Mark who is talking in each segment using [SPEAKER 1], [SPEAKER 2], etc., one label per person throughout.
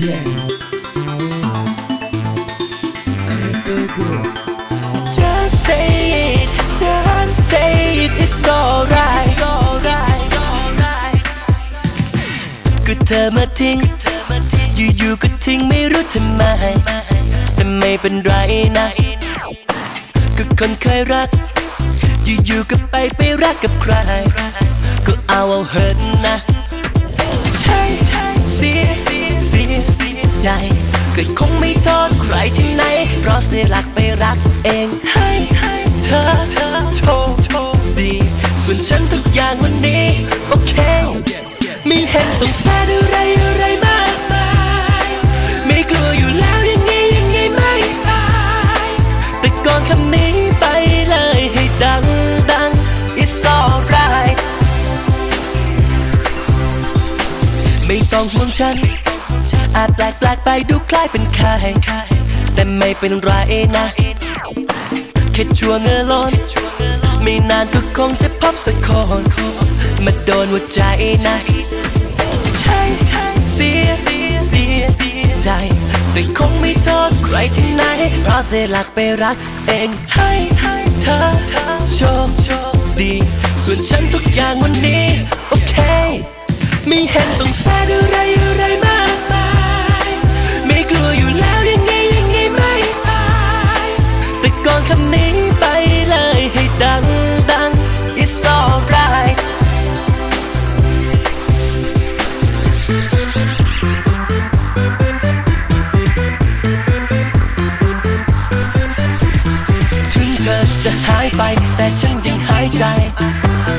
[SPEAKER 1] Yeah. I feel good.
[SPEAKER 2] Just say it, just say it, it's alright. It's alright. It's alright. ก็เธอมาทิ้ง อยู่ๆก็ทิ้งไม่รู้ทำไม แต่ไม่เป็นไรนะ ก็คนเคยรัก อยู่ๆก็ไปไปรักกับใคร ก็เอาเอาเหินนะ ใช่ใช่สียเสียเสียเสีย ใจก็คงไม่โทษใครที่ไหน เพราะเสียหลักไปรักเองให้ให้เธอเธอโชคโชคดี ส่วนฉันทุกอย่างวันนี้โอเค ไม่เห็นต้องแสดอะไรอะไรมากมายไม่กลัวอยู่แล้วยังไงยังไงไม่ตายแต่ก่อนคำนี้ไปเลยให้ดังดัง it's alright ไม่ต้องห่วงฉัน อาจแปลกแปลกไปดูคล้ายเป็นใครแต่ไม่เป็นไรนะแค่ชัวเงอล้นไม่นานก็คงจะพบสักคนมาโดนหัวใจนะใช่ใช่เสียเสียเสียใจแต่คงไม่โทษใครที่ไหนเพราะเสียหลักไปรักเองให้ให้เธอเธอโชคโชคดี ส่วนฉันทุกอย่างวันนี้ โอเค ไม่เห็นต้องแสดอะไรอะไรมา อยู่แล้วยังไงยังไงไม่ตายแต่ก่อนคำนี้ไปเลยให้ดังดัง it's alright ถึงเธอจะหายไป แต่ฉันยังหายใจ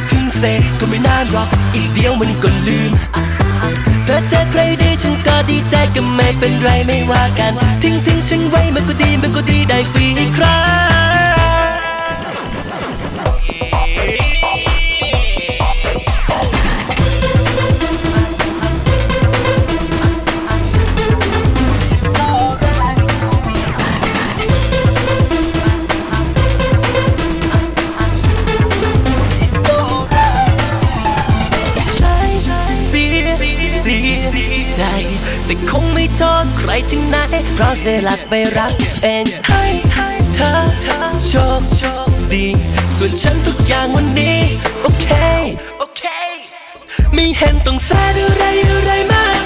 [SPEAKER 2] ถึงเซก็ไม่นานหรอก อีกเดียวมันก็ลืมเธอเจอใคร ดีฉันก็ดีใจก็ไม่เป็นไรไม่ว่ากัน ทิ้งทิ้งฉันไว้มันก็ดีมันก็ดีได้ฟรีอีกครั้ง เพราะเสียหลักไปรักเองให้ให้เธอเธอโชคโชคดี ส่วนฉันทุกอย่างวันนี้ โอเค โอเค ไม่เห็นต้องแสดอะไรอะไรมาก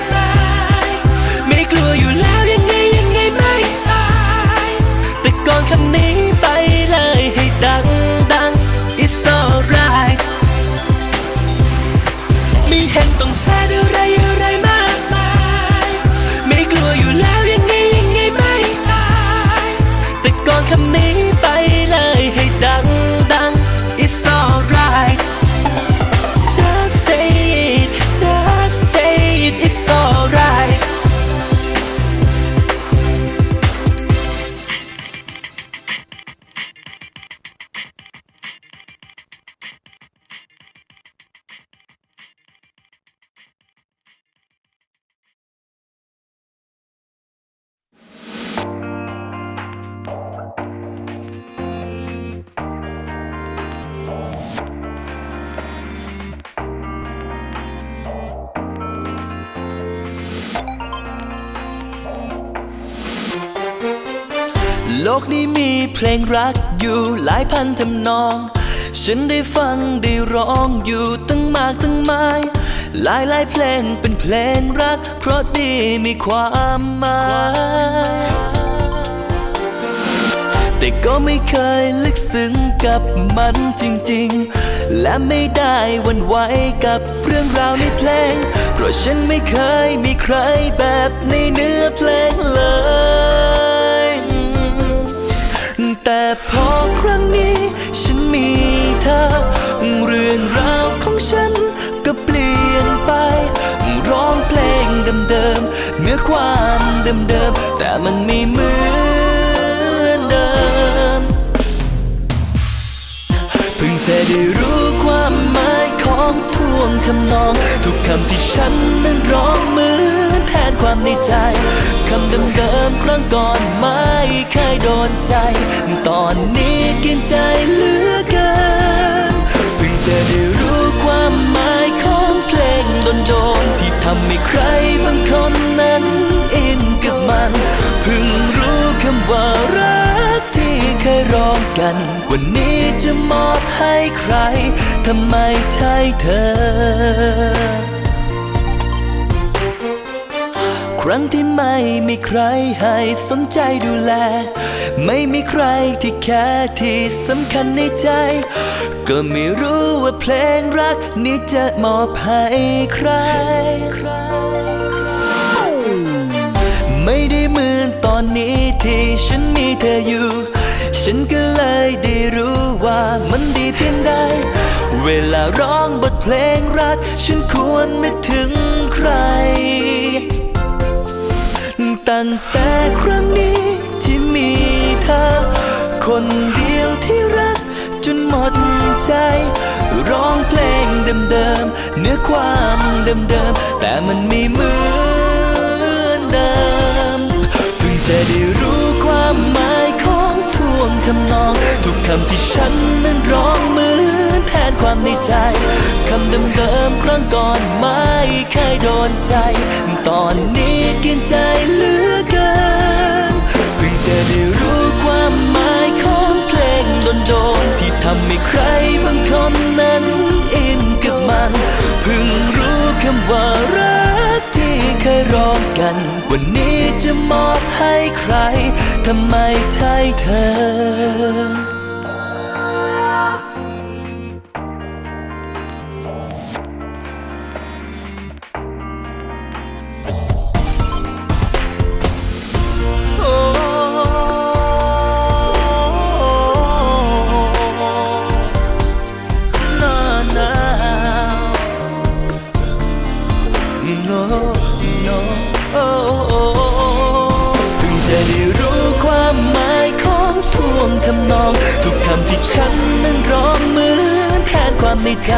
[SPEAKER 2] โลกนี้มีเพลงรักอยู่หลายพันทำนอง ฉันได้ฟังได้ร้องอยู่ตั้งมากตั้งมาย หลายหลายเพลงเป็นเพลงรัก เพราะดีมีความหมาย แต่ก็ไม่เคยลึกซึ้งกับมันจริง ๆ และไม่ได้วันไหวกับเรื่องราวในเพลง เพราะฉันไม่เคยมีใครแบบในเนื้อเพลงเลย แต่พอครั้งนี้ ฉันมีเธอ เรื่องราวของฉันก็เปลี่ยนไป ร้องเพลงเดิมๆเนื้อความเดิมๆแต่มันไม่เหมือนเดิมเพิ่งจะได้รู้ความหมายของท่วงทำนอง ทุกคำที่ฉันนั้นร้องเหมือน แทนความในใจคำเดิมๆครั้งก่อนไม่เคยโดนใจ ตอนนี้กินใจเหลือเกินเพิ่งจะได้รู้ความหมายของเพลงโดนโดนที่ทำให้ใครบางคนนั้นอินกับมันเพิ่งรู้คำว่ารักที่เคยร้องกัน วันนี้จะมอบให้ใครทำไมใช่เธอ ครั้งที่ไม่มีใครให้สนใจดูแล ไม่มีใครที่แค่ที่สำคัญในใจ ก็ไม่รู้ว่าเพลงรักนี้จะมอบให้ใคร ไม่ได้เหมือนตอนนี้ที่ฉันมีเธออยู่ ฉันก็เลยได้รู้ว่ามันดีเพียงใด เวลาร้องบทเพลงรัก ฉันควรนึกถึงใคร แต่ครั้งนี้ที่มีเธอ คนเดียวที่รักจนหมดใจ ร้องเพลงเดิมๆเนื้อความเดิมๆแต่มันไม่เหมือนเดิมเพิ่งจะได้รู้ความหมายของท่วงทำนอง ทุกคำที่ฉันนั้นร้องเหมือน นความในใจ คำเดิมๆครั้งก่อนไม่เคยโดนใจ ตอนนี้กินใจเหลือเกินเพิ่งจะได้รู้ความหมายของเพลงโดนๆที่ทำให้ใครบางคนนั้นอินกับมัน เพิ่งรู้คำว่ารักที่เคยร้องกัน วันนี้จะมอบให้ใคร ทำไมใช่เธอ ที่ฉันนั้นร้องเหมือนแทนความในใจ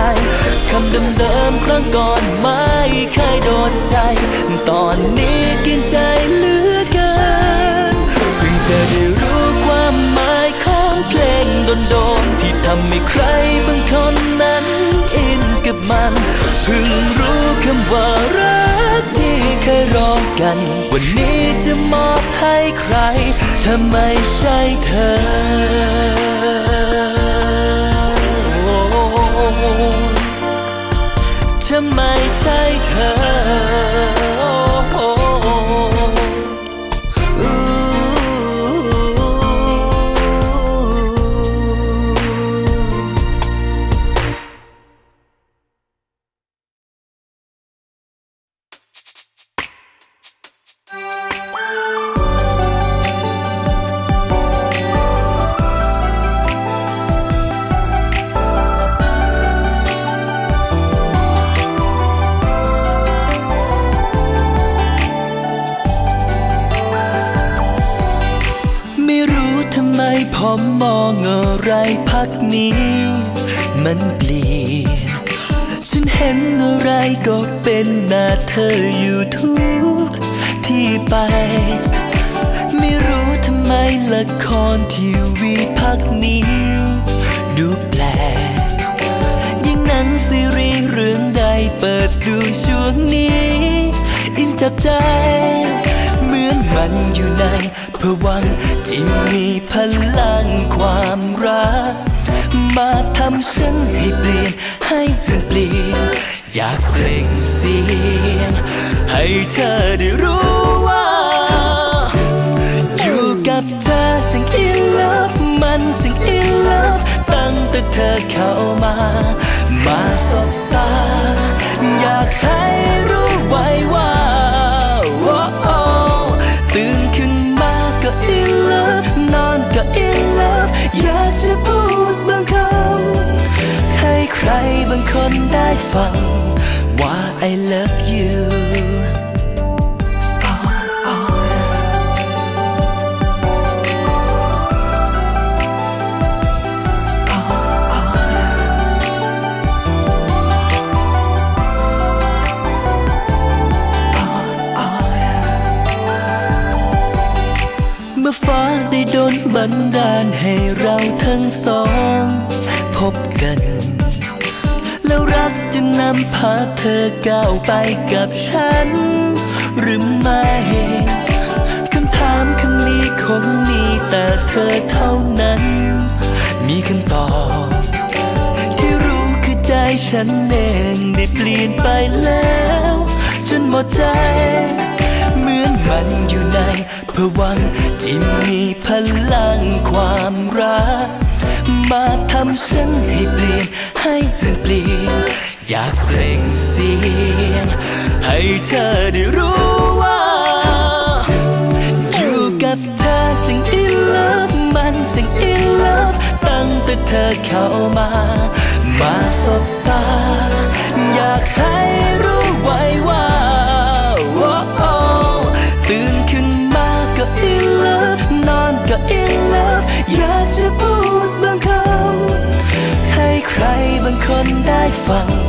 [SPEAKER 2] คำเดิมๆครั้งก่อนไม่เคยโดนใจ ตอนนี้กินใจเหลือเกินเพิ่งจะได้รู้ความหมายของเพลงโดนๆที่ทำให้ใครบางคนนั้นอินกับมันเพิ่งรู้คำว่ารักที่เคยร้องกัน วันนี้จะมอบให้ใครถ้าไม่ใช่เธอ ไม่ พักนี้มันเปลี่ยน ฉันเห็นอะไรก็เป็นหน้าเธออยู่ทุกที่ไป ไม่รู้ทำไมละครทีวีพักนี้ดูแปลกยิ่งหนังซีรีส์เรื่องใดเปิดดูช่วงนี้ อินจับใจเหมือนมันอยู่ในผวังค์ที่มีพลังความรัก มาทำฉันให้เปลี่ยนให้มันเปลี่ยนอยากเปล่งเสียง ให้เธอได้รู้ว่า อยู่กับเธอสิ่ง in love มันสิ่ง in love ตั้งแต่เธอเข้ามา มาสบตา อยากให้รู้ไว้ว่าตื่นขึ้นมาก็ in love นอนก็ in love อยางคนได้ฟัง ว่า I love you เมื่อฟ้าได้ดนบันดาลให้เราทั้งสอง พบกัน จะนำพาเธอก้าวไปกับฉัน หรือไม่คำถามคำนี้คงมีแต่เธอเท่านั้น มีคำตอบที่รู้คือใจฉันเองได้เปลี่ยนไปแล้ว จนหมดใจ เหมือนมันอยู่ในผวังที่มีพลังความรักมาทำฉันให้เปลี่ยนให้เปลี่ยน อยากเปล่งเสียง ให้เธอได้รู้ว่า อยู่กับเธอสิ่ง in love มันสิ่ง in love ตั้งแต่เธอเข้ามา มาสบตา อยากให้รู้ไว้ว่าตื่นขึ้นมาก็ in love นอนก็ in love อยากจะพูดบางคำให้ใครบางคนได้ฟัง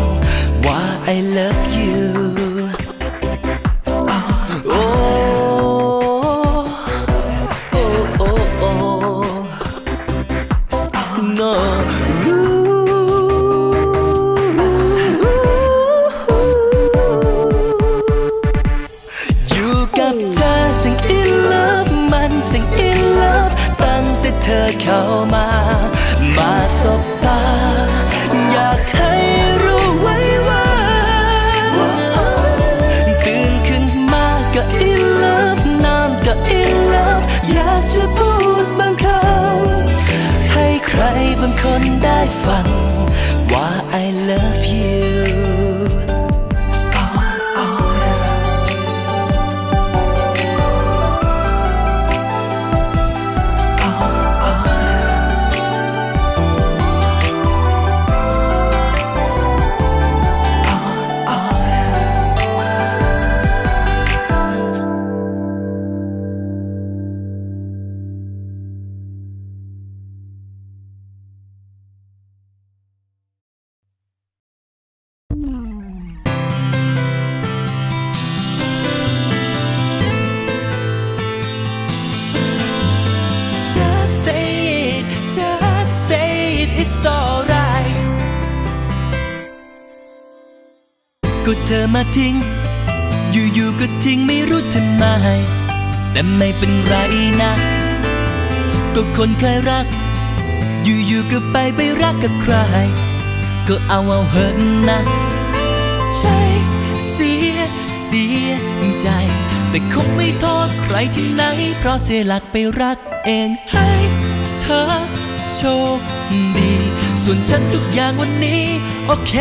[SPEAKER 2] ว่า I love you เธอมาทิ้ง อยู่ๆก็ทิ้งไม่รู้ทำไม แต่ไม่เป็นไรนะ ก็คนเคยรัก อยู่ๆก็ไปไปรักกับใคร ก็เอาเอาเหินนะใช่เสียเสียใจ แต่คงไม่โทษใครที่ไหน เพราะเสียหลักไปรักเองให้เธอโชคดี ส่วนฉันทุกอย่างวันนี้ โอเค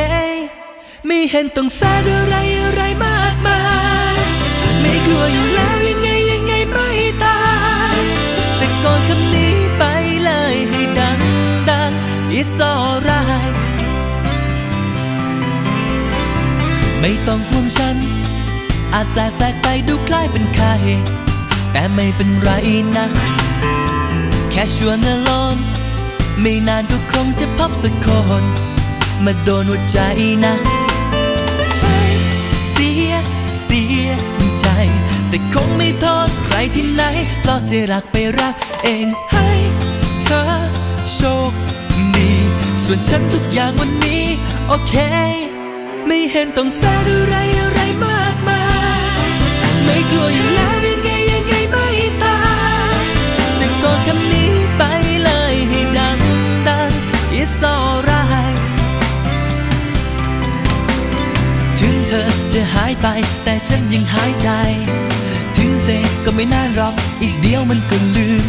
[SPEAKER 2] ไม่เห็นต้องแสดอะไรอะไรมากมาย ไม่กลัวอยู่แล้วยังไงยังไงไม่ตายแต่ก่อนคำนี้ไปเลยให้ดังดัง It's alright ไม่ต้องห่วงฉัน อาจแปลกแปลกไปดูคล้ายเป็นใคร แต่ไม่เป็นไรนะ แค่ชวนอลอนไม่นานก็คงจะพบสักคน มาโดนหัวใจนะ แต่คงไม่โทษใครที่ไหนเพราะเสียรักไปรักเองให้เธอโชคดี ส่วนฉันทุกอย่างวันนี้ โอเค ไม่เห็นต้องแสดอะไรอะไรมากมาย ไม่กลัวอยู่แล้วยังไงยังไงไม่ตายแต่ก่อนคำนี้ จะหายไป แต่ฉันยังหายใจ ถึงเซก็ไม่นานหรอก อีกเดียวมันก็ลืม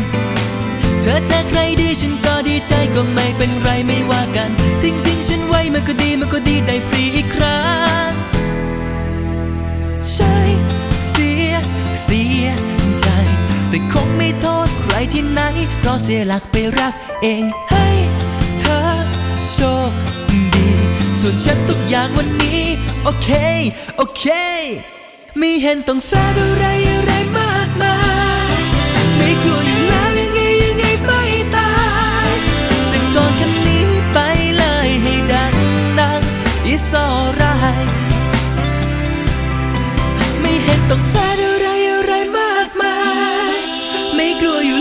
[SPEAKER 2] เธอจอใครดีฉันก็ดีใจก็ไม่เป็นไรไม่ว่ากัน ทิ้งทิ้งฉันไว้มันก็ดีมันก็ดีได้ฟรีอีกครั้ง ใช่เสีย เสียใจ แต่คงไม่โทษใครที่ไหน เพราะเสียหลักไปรักเองให้เธอโชคดี ส่วนฉันทุกอย่างวันนี้ โอเค โอเค ไม่เห็นต้องแสดอะไรอะไรมากมายไม่กลัวอยู่แล้วยังไงยังไงไม่ตายแต่ก่อนคำนี้ไปเลยให้ดังดัง It's alright ไม่เห็นต้องแสดอะไรอะไรมากมายไม่กลัวอยู่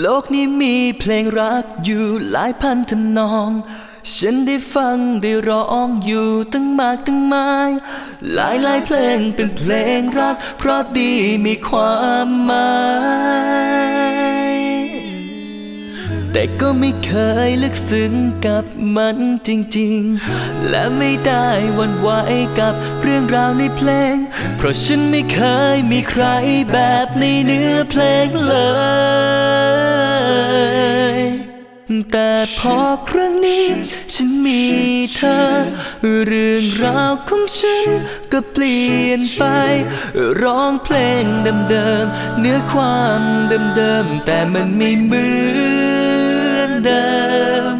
[SPEAKER 2] โลกนี้มีเพลงรักอยู่หลายพันทำนอง ฉันได้ฟังได้ร้องอยู่ตั้งมากตั้งมาย หลายหลายเพลงเป็นเพลงรัก เพราะดีมีความหมาย แต่ก็ไม่เคยลึกซึ้งกับมันจริงๆ และไม่ได้วันไหวกับเรื่องราวในเพลง เพราะฉันไม่เคยมีใครแบบในเนื้อเพลงเลย แต่พอครั้งนี้ ฉันมีเธอ เรื่องราวของฉันก็เปลี่ยนไป ร้องเพลงเดิมๆเนื้อความเดิมๆแต่มันไม่เหมือน เดิม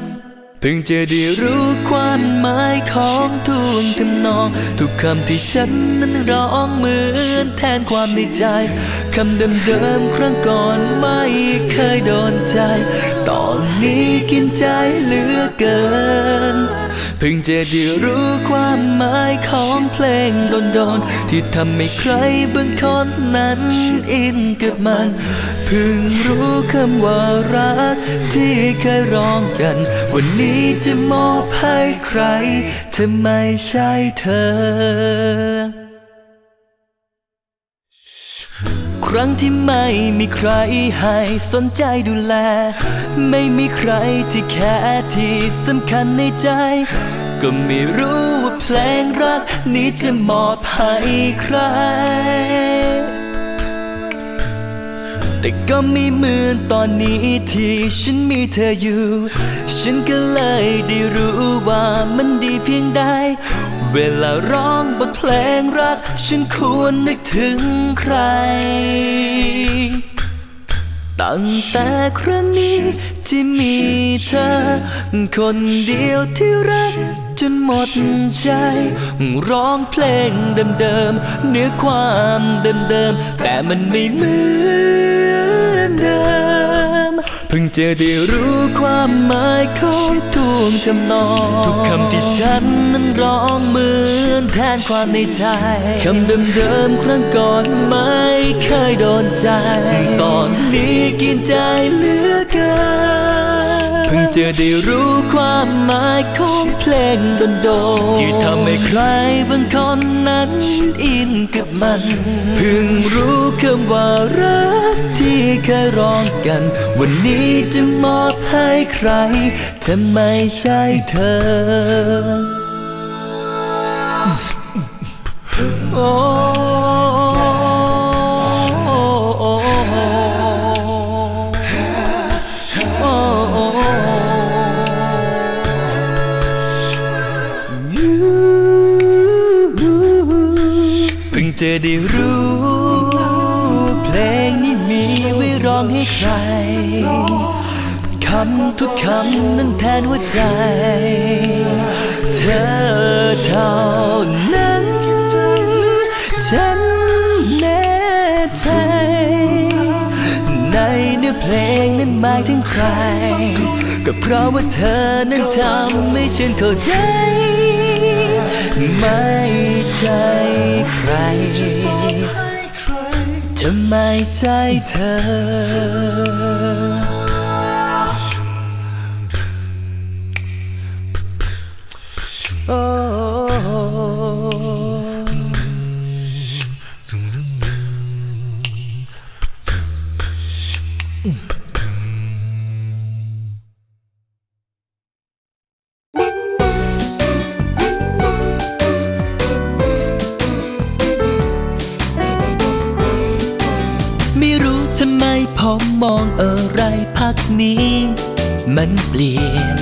[SPEAKER 2] เพิ่งจะได้รู้ความหมายของทุกทำนอง ทุกคำที่ฉันนั้นร้องเหมือนแทนความในใจคำเดิมๆครั้งก่อนไม่เคยโดนใจ ตอนนี้กินใจเหลือเกิน เพิ่งจะได้รู้ความหมายของเพลงโดนๆที่ทำให้ใครบางคนนั้นอินกับมัน เพิ่งรู้คำว่ารักที่เคยร้องกัน วันนี้จะมอบให้ใครถ้าไม่ใช่เธอ รั้งที่ไม่มีใครให้สนใจดูแล ไม่มีใครที่แค่ที่สำคัญในใจ ก็ไม่รู้ว่าเพลงรักนี้จะมอบให้ใคร แต่ก็ไม่เหมือนตอนนี้ที่ฉันมีเธออยู่ ฉันก็เลยได้รู้ว่ามันดีเพียงใด เวลาร้องบทเพลงรัก ฉันควรนึกถึงใคร ตั้งแต่ครั้งนี้ที่มีเธอ คนเดียวที่รักจนหมดใจ ร้องเพลงเดิมๆเนื้อความเดิมๆแต่มันไม่เหมือนเดิม พิ่งจะได้รู้ความหมายของทุกทำนอง ทุกคำที่ฉันนั้นร้องเหมือนแทนความในใจ คำเดิมๆครั้งก่อนไม่เคยโดนใจ ตอนนี้กินใจเหลือเกินเพิ่ง จะได้รู้ความหมายของเพลงโดนๆที่ทำให้ใครบางคนนั้นอินกับมันเพิ่งรู้คำว่ารักที่เคยร้องกัน วันนี้จะมอบให้ใครถ้าไมใช่เธอโจะได้รู้เพลงนี้มีไว้ร้องให้ใคร คำทุกคำนั้นแทนหัวใจ เธอเท่านั้น ฉันแน่ใจในเนื้อเพลงนั้นหมายถึงใคร ก็เพราะว่าเธอนั้นทำให้ฉันเข้าใจ ไม่ใช่ใคร จะไม่ใช่เธอ น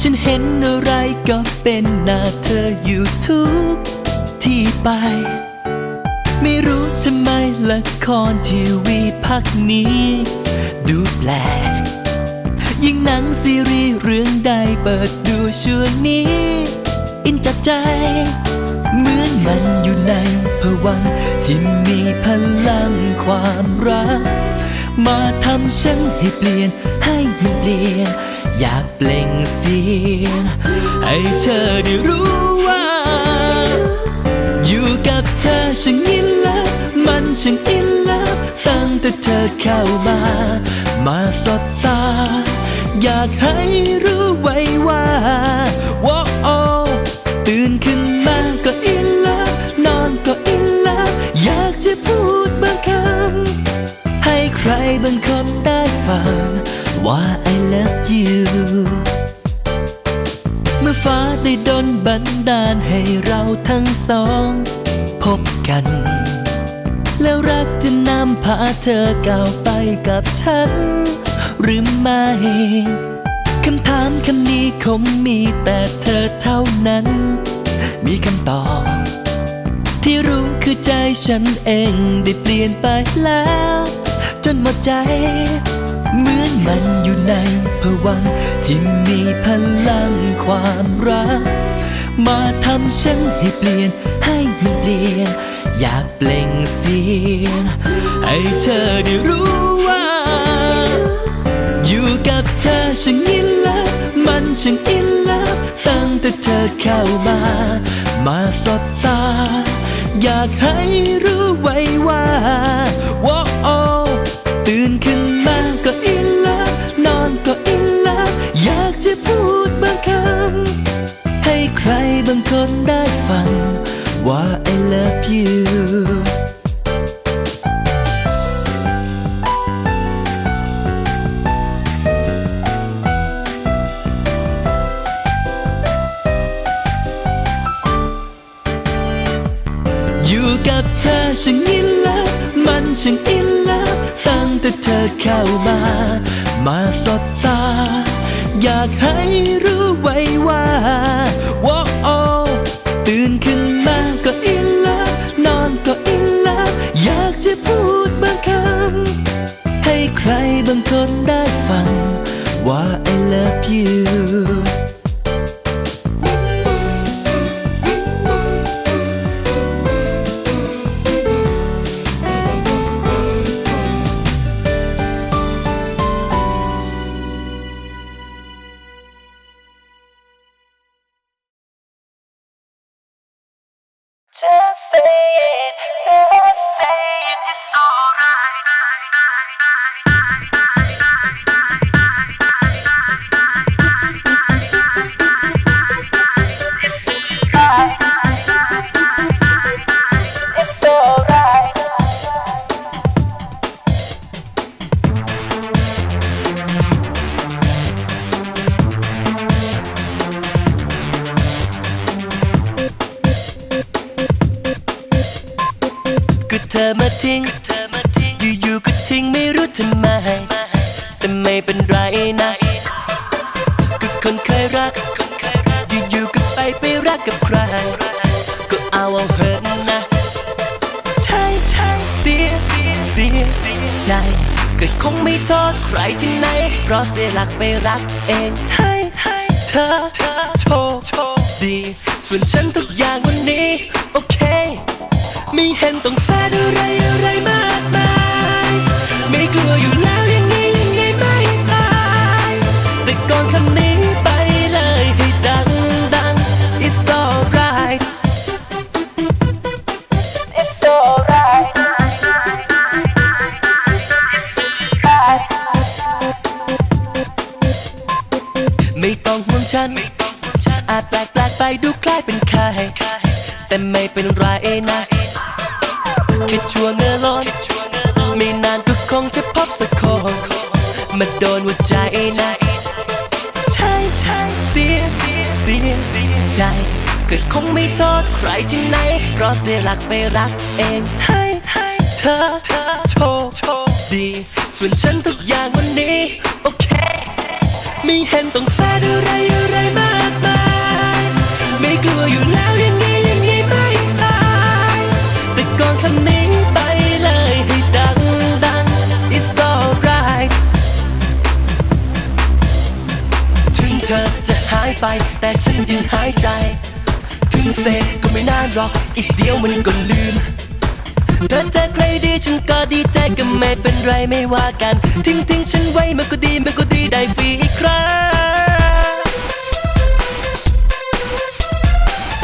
[SPEAKER 2] ฉันเห็นอะไรก็เป็นหน้าเธออยู่ทุกที่ไป ไม่รู้ทำไมละครทีวีพักนี้ ดูแปลกยิ่งหนังซีรีส์เรื่องใดเปิดดูช่วงนี้ อินจับใจ เหมือนมันอยู่ในผวังที่มีพลังความรัก มาทำฉันให้เปลี่ยนให้มันเปลี่ยน อยากเปล่งเสียง ให้เธอได้รู้ว่า อยู่กับเธอฉันอินเลิฟมันฉันอินเลิฟตั้งแต่เธอเข้ามา มาสบตา อยากให้รู้ไว้ว่าว่าโอตื่นขึ้นมาก็อินแล้วนอนก็อินแล้วอยากจะพูดบางคำให้ใครบางคนได้ฟัง ว่า I love you เมื่อฟ้าได้ดนบันดาลให้เราทั้งสอง พบกัน แล้วรักจะนำพาเธอก้าวไปกับฉัน หรือไม่คำถามคำนี้คงมีแต่เธอเท่านั้น มีคำตอบ ที่รู้คือใจฉันเองได้เปลี่ยนไปแล้ว จนหมดใจ เหมือนมันอยู่ในภวังที่มีพลังความรัก มาทำฉันให้เปลี่ยนให้มันเปลี่ยน อยากเปล่งเสียง ให้เธอได้รู้ว่า อยู่กับเธอฉันอินลับมันฉันอินลับตั้งแต่เธอเข้ามา มาสบตา อยากให้รู้ไว้ว่าว่า อยากจะพูดบางคำ ให้ใครบางคนได้ฟัง ว่า I love you อยู่กับเธอฉันอินลับมันฉันอินลับตั้งแต่เธอเข้ามา มาสบตาากให้รู้ไว้ว่าว่าโอตื่นขึ้นมาก็อินละนอนก็อินละอยากจะพูดบางคำให้ใครบางคนได้ฟังว่า I love you คนเคยรักยรัก อยู่ๆก็ไปไปรักกับใคร ก็เอาเอาเหินนะ ใช่ใช่เสียเสียเสียเสียใจ ก็คงไม่โทษใครที่ไหน เพราะเสียหลักไปรักเองให้ให้เธอเธอโชคโชคดี ส่วนฉันทุกอย่าง มาโดนหัวใจนะใช่ใช่เสียเสียเสียเสียใจเกิดคงไม่โทษใครที่ไหน เพราะเสียหลักไปรักเองให้ให้เธอเธอโชคโชคดี ส่วนฉันทุกอย่างวันนี้ ไป แต่ฉันยังหายใจ ถึงเสร็จก็ไม่นานหรอก อีกเดียวมันก็ลืมเธอเจอใครดีฉันก็ดีใจก็ไม่เป็นไรไม่ว่ากัน ทิ้งทิ้งฉันไว้มันก็ดีมันก็ดีได้ฟรีอีกครั้ง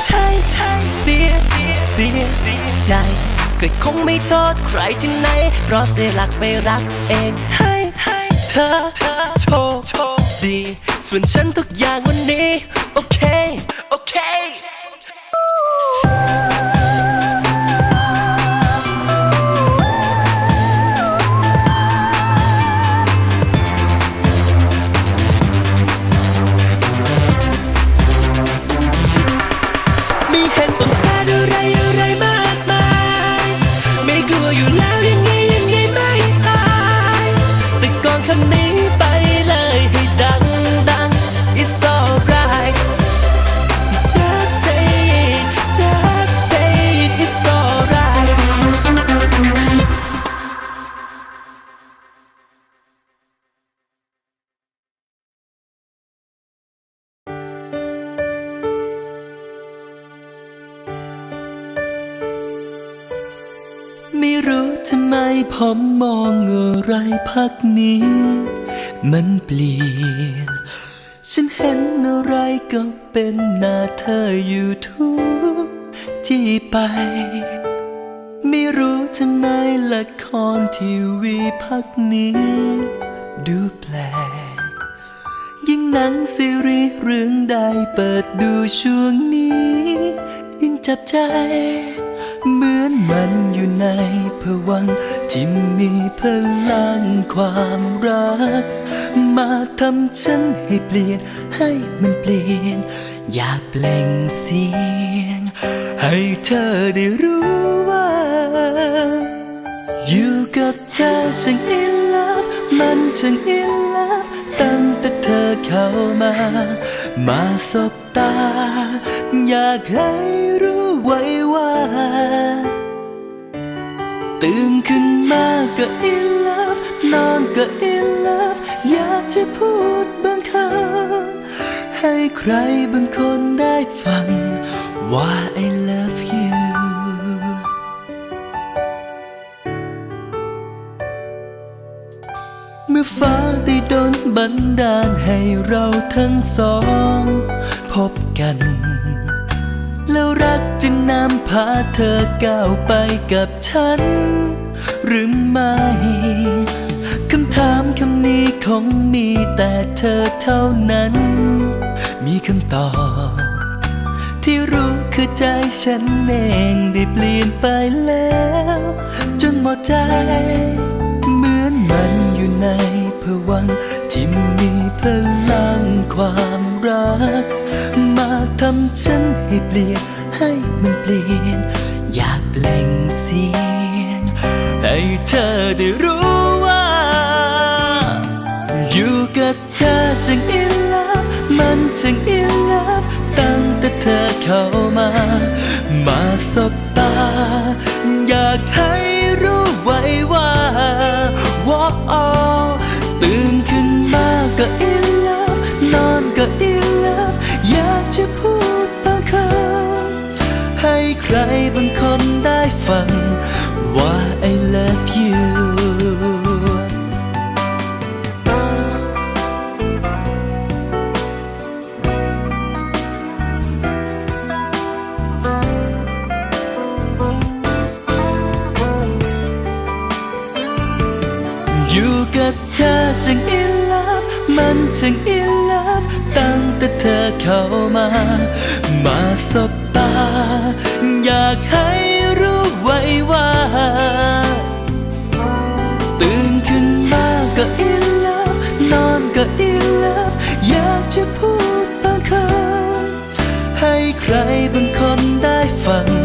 [SPEAKER 2] ใช่ใช่เสียเสียเสียเสียใจก็คงไม่โทษใครที่ไหน เพราะเสียหลักไปรักเองให้ให้เธอเธอโชคโชคดี ส่วนฉันทุกอย่างวันนี้ โอเค ไม่รู้ทำไมผมมองอะไรพักนี้ มันเปลี่ยน ฉันเห็นอะไรก็เป็นหน้าเธออยู่ทุกที่ไป ไม่รู้ทำไมละครทีวีพักนี้ ดูแปลกยิ่งหนังซีรีส์เรื่องใดเปิดดูช่วงนี้ ยิ่งจับใจ เหมือนมัน อยู่ในผวังที่มีพลังความรัก มาทำฉันให้เปลี่ยนให้มันเปลี่ยน อยากเปล่งเสียง ให้เธอได้รู้ว่า อยู่กับเธอช่าง in love มันช่าง in love ตั้งแต่เธอเข้ามา มาสบตา อยากให้รู้ไว้ว่า ตื่นขึ้นมาก็ in love นอนก็ in love อยากจะพูดบางคำให้ใครบางคนได้ฟัง ว่า I love you เมื่อฟ้าได้ดลบันดาลให้เราทั้งสอง พบกัน นำพาเธอก้าวไปกับฉัน หรือไม่คำถามคำนี้คงมีแต่เธอเท่านั้น มีคำตอบ ที่รู้คือใจฉันเองได้เปลี่ยนไปแล้ว จนหมดใจ เหมือนมันอยู่ในผวังที่มีพลังความรัก มาทำฉันให้เปลี่ยน ให้มันเปลี่ยน อยากเปล่งเสียง ให้เธอได้รู้ว่า อยู่กับเธอฉันอินลับมันฉันอินลับตั้งแต่เธอเข้ามา มาสบ รบางคนได้ฟัง ว่า I love you อยู่กับเธอช่าง in love มันช่าง in love ตั้งแต่เธอเข้ามา มาสบตา อยากให้รู้ไว้ว่า ตื่นขึ้นมาก็อินเลิฟนอนก็อินเลิฟอยากจะพูดบางคำให้ใครบางคนได้ฟัง